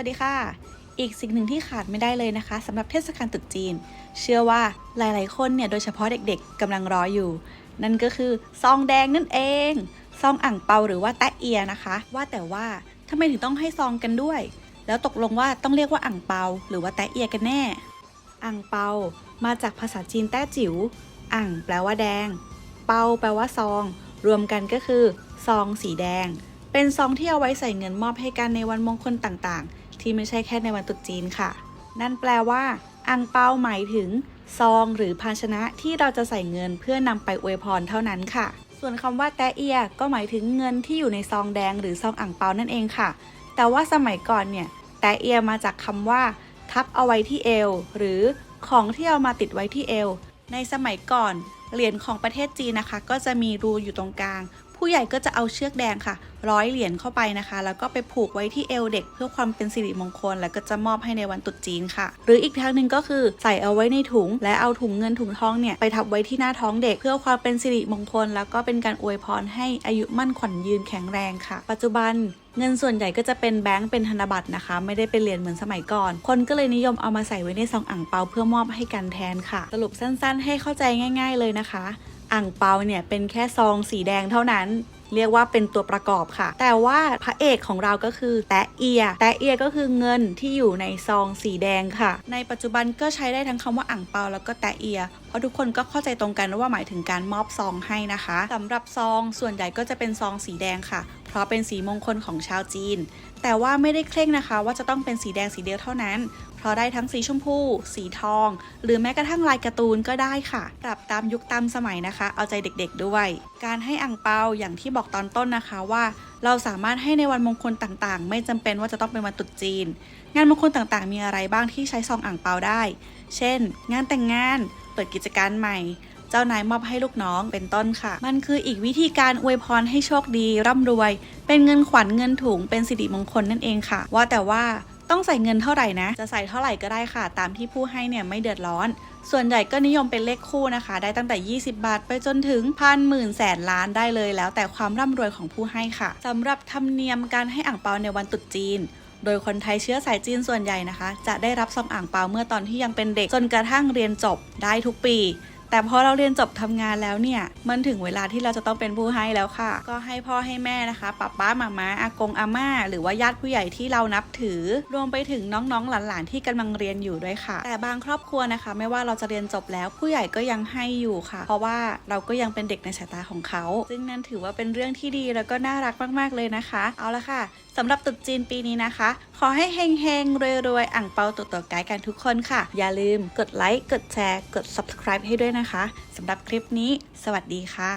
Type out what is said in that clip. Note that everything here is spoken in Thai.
วัสดีค่ะ อีกสิ่งหนึ่งที่ขาดไม่ได้เลยนะคะสำหรับเทศกาลตรุษจีน เชื่อว่าหลายๆ คนเนี่ยโดยเฉพาะเด็กๆกำลังรออยู่ นั่นก็คือซองแดงนั่นเองซองอ่างเปาหรือว่าแตะเอียนะคะ ว่าแต่ว่าทำไมถึงต้องให้ซองกันด้วย แล้วตกลงว่าต้องเรียกว่าอ่างเปา หรือว่าแตะเอียกันแน่อ่างเปา มาจากภาษาจีนแต้จิ๋วอ่างแปลว่าแดง เปาแปลว่าซอง รวมกันก็คือ ซองสีแดง เป็นซองที่เอาไว้ใส่เงินมอบให้กันในวันมงคลต่างๆ ที่ไม่ใช่แค่ในวันตรุษจีนค่ะ นั่นแปลว่าอ่างเปาหมายถึง ซองหรือภาชนะที่เราจะใส่เงินเพื่อนำไปอวยพรเท่านั้นค่ะ ส่วนคำว่าแตะเอียก็หมายถึงเงินที่อยู่ในซองแดงหรือซองอ่างเปานั่นเองค่ะ แต่ว่าสมัยก่อนเนี่ยแตะเอียมาจากคำว่า ทับเอาไว้ที่เอว หรือของที่เอามาติดไว้ที่เอว ในสมัยก่อนเหรียญของประเทศจีนนะคะ ก็จะมีรูอยู่ตรงกลาง ผู้ใหญ่ก็จะเอาเชือกแดงค่ะ ร้อยเหรียญเข้าไปนะคะ แล้วก็ไปผูกไว้ที่เอวเด็ก เพื่อความเป็นสิริมงคล แล้วก็จะมอบให้ในวันตรุษจีนค่ะ หรืออีกทางหนึ่งก็คือใส่เอาไว้ในถุง และเอาถุงเงินถุงทองเนี่ยไปทับไว้ที่หน้าท้องเด็ก เพื่อความเป็นสิริมงคล แล้วก็เป็นการอวยพรให้อายุมั่นขวัญยืนแข็งแรงค่ะ ปัจจุบันเงินส่วนใหญ่ก็จะเป็นแบงก์เป็นธนบัตรนะคะ ไม่ได้เป็นเหรียญเหมือนสมัยก่อน คนก็เลยนิยมเอามาใส่ไว้ในซองอ่างเปาเพื่อมอบให้กันแทนค่ะ สรุปสั้นๆ ให้เข้าใจง่าย ๆเลยนะคะ อ่างเปาเนี่ยเป็นแค่ซองสีแดงเท่านั้นเรียกว่าเป็นตัวประกอบค่ะ แต่ว่าพระเอกของเราก็คือแตะเอีย แตะเอียก็คือเงินที่อยู่ในซองสีแดงค่ะ ในปัจจุบันก็ใช้ได้ทั้งคำว่าอ่างเปาแล้วก็แตะเอีย เพราะทุกคนก็เข้าใจตรงกันว่าหมายถึงการมอบซองให้นะคะสำหรับซองส่วนใหญ่ก็จะเป็นซองสีแดงค่ะ ราะเป็นสีมงคลของชาวจีน แต่ว่าไม่ได้เคร่งนะคะว่าจะต้องเป็นสีแดงสีเดียวเท่านั้น เพราะได้ทั้งสีชมพู สีทอง หรือแม้กระทั่งลายการ์ตูนก็ได้ค่ะ ปรับตามยุคตามสมัยนะคะ เอาใจเด็กๆด้วย การให้อ่างเปาอย่างที่บอกตอนต้นนะคะว่า เราสามารถให้ในวันมงคลต่างๆ ไม่จำเป็นว่าจะต้องเป็นวันตรุษจีน งานมงคลต่างๆ มีอะไรบ้างที่ใช้ซองอ่างเปาได้ เช่น งานแต่งงาน เปิดกิจการใหม่ เจ้านายมอบให้ลูกน้องเป็นต้นค่ะ มันคืออีกวิธีการอวยพรให้โชคดีร่ำรวย เป็นเงินขวัญเงินถุงเป็นสิริมงคลนั่นเองค่ะ ว่าแต่ว่าต้องใส่เงินเท่าไหร่นะ จะใส่เท่าไหร่ก็ได้ค่ะ ตามที่ผู้ให้เนี่ยไม่เดือดร้อน ส่วนใหญ่ก็นิยมเป็นเลขคู่นะคะ ได้ตั้งแต่ 20 บาท ไปจนถึงพันหมื่นแสนล้านได้เลยแล้วแต่ความร่ำรวยของผู้ให้ค่ะสำหรับธรรมเนียมการให้อ่างเปาในวันตรุษจีนโดยคนไทยเชื้อสายจีนส่วนใหญ่นะคะ จะได้รับซองอ่างเปาเมื่อตอนที่ยังเป็นเด็ก จนกระทั่งเรียนจบได้ทุกปี แต่พอเราเรียนจบทำงานแล้วเนี่ย มันถึงเวลาที่เราจะต้องเป็นผู้ให้แล้วค่ะ ก็ให้พ่อให้แม่นะคะป้าป้ามาม้าอากงอาม่า หรือว่าญาติผู้ใหญ่ที่เรานับถือ รวมไปถึงน้องๆหลานๆที่กำลังเรียนอยู่ด้วยค่ะ แต่บางครอบครัวนะคะ ไม่ว่าเราจะเรียนจบแล้วผู้ใหญ่ก็ยังให้อยู่ค่ะ เพราะว่าเราก็ยังเป็นเด็กในสายตาของเขา ซึ่งนั่นถือว่าเป็นเรื่องที่ดีแล้วก็น่ารักมากๆเลยนะคะ เอาละค่ะสำหรับตรุษจีนปีนี้นะคะ ขอให้เฮงเฮงๆรวยๆอ่างเปาตัวต่อไกด์กันทุกคนค่ะ อย่าลืมกดไลค์กดแชร์กด subscribe ให้ด้วยนะคะสำหรับคลิปนี้ สวัสดีค่ะ